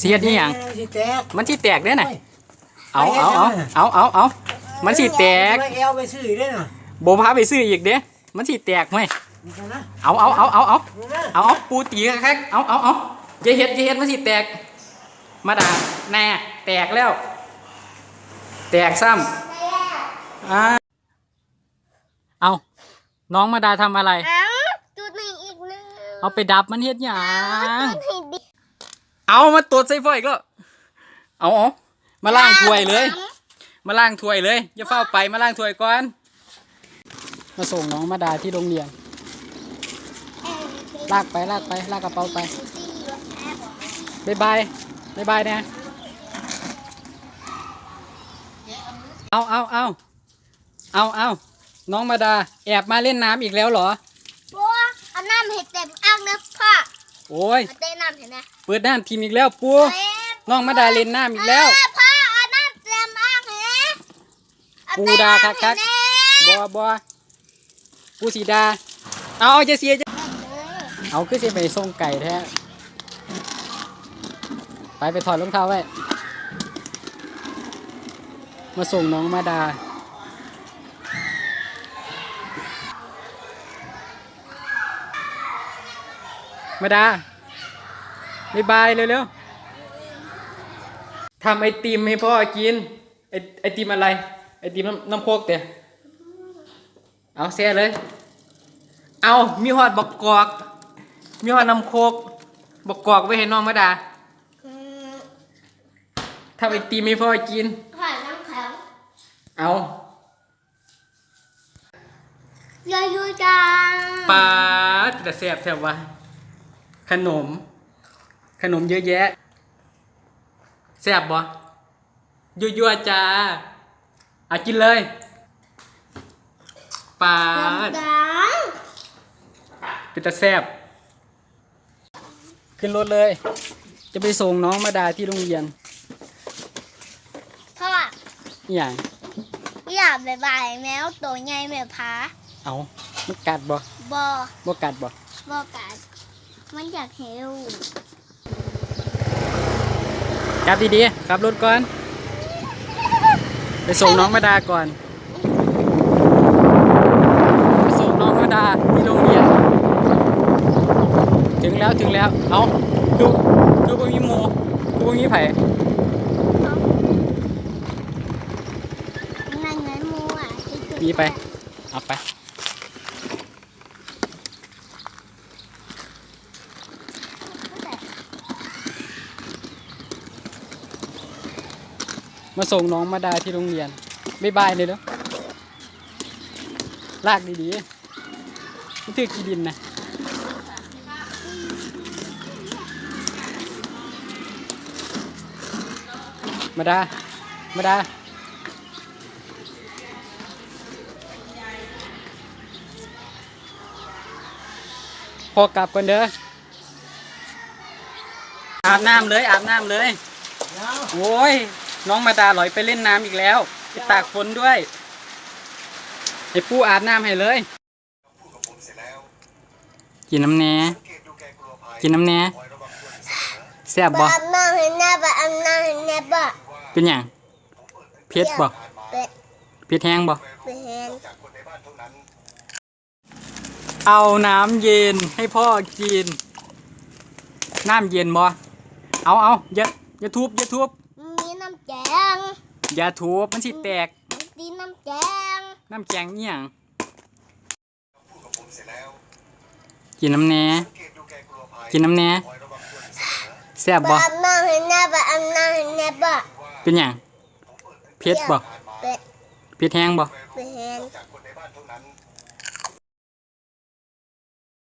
สิเฮ็ดอีหยังสิแตกมันสิแตกเด้อน่ะโอ้ยเอาเอาเอาเอาเอาเอามันสิแตกไม่เอวไปซื้อได้น่ะบ่พาไปซื้ออีกเด้มันสิแตกไหมนี่นะเอาเอาเอาเอาเอานี่นะเอาเอาปูตีคักๆเอาเอาเอาอย่าเฮ็ดอย่าเฮ็ดมันสิแตก มาด่าแน่แตกแล้ว แตกซ้ำอ่าเอาน้องมาดาทำอะไร เอาจุดหนึ่งอีกหนึ่งเอาไปดับมันเฮ็ดหยังจุดให้ดิ เอามาตรวจใส่ไฟอีกแล้วเอาเอามาล้างถ้วยเลย มาล้างถ้วยเลยอย่าเฝ้าไปมาล้างถ้วยก่อน มาส่งน้องมาดาที่โรงเรียน ลากไปลากไปลากกระเป๋าไปบายบายบายบายนะเอาเอาเอาเอาเอาน้องมาดา แอบมาเล่นน้ำอีกแล้วเหรอ บัวเอาน้ำเห็ดเต็มอ่างนะพ่อ โอ้ย เอาเต้น น้ำเห็นไหมเปิดน้ำทีมอีกแล้วปูเต็มน้องมาดาเล่นน้ำอีกแล้วเออพ่อเอาน้ำเต็มอ่างเห็นไหมเอปูเต็มดาอ่งคักเห็นไหมบัวบัวปูสีดาเอาเอาจะเสียจะเอาขึ้นเสียไปส่งไก่แท้ไปไปถอดรองเท้าไว้ มาส่งน้องมาดามาดา บายบายเร็วๆทำไอติมให้พ่อกิน ไอไอติมอะไร ไอติมน้ำน้ำโคกเตะเอาเสียเลย เอามีหอดบักกอก มีหอดน้ำโคกบักกอกไว้ให้น้องมาดาอืมทำไอติมให้พ่อกินผ่านน้ำแข็งเอาเยอะอยู่จังปลาแต่แสบแถบวะขนม ขนมเยอะแยะแสบบ่ยั่วๆจ้าเอากินเลยปลาดังเป็นตาแซบขึ้นรถเลย จะไปส่งน้องมาดาที่โรงเรียนพ่ออหย่างอยากบายบายแมวตัวใหญ่แม่พาเอามันกัดบ่บอบ่กัดบ่บอกกันมันอยากเฮล กลับดีๆขับรถก่อน ไปส่งน้องมาดาก่อน ไปส่งน้องมาดาที่โรงเรียน ถึงแล้วถึงแล้ว เอาคือคือบ่มีหมูคือบ่มีไผนั่นไงมูอะที่สุดมีไป เอาไป มาส่งน้องมาดาที่โรงเรียนบ๊ายบายเลยเด้อลากดีๆมันถือกี่ดินนะมาดา มาดา พอกลับกันเด้อ อาบน้ำเลย อาบน้ำเลยเดี๋ยวโอ้ย น้องมาดาหลอยไปเล่นน้ำอีกแล้ว ไปตากฝนด้วย ไอ้ปูอาบน้ำให้เลย กินน้ำแหน่กินน้ำแหน่แซ่บบ่บะอันนั้นเห็นแน่บะอันนั้นเห็นแน่บะเป็นหยังเผ็ดบ่เป็ดเผ็ดแห้งบ่เป็ดเห็นเอาน้ำเย็นให้พ่อกิน น้ำเย็นบ่เอาเอาอย่าอย่าทุบอย่าทุบมีน้ำแกงอย่าทุบมันสิแตกมีน้ำแกงน้ำแกงเนี่ยงกินน้ำแหน่กินน้ำแหน่แซ่บบบ่ะอันนั้นเห็นแน่บะอันนั้นเห็นแน่บะเป็นหยังเผ็ดบ่เป็ดเผ็ดแห้งบ่เป็ดเห็น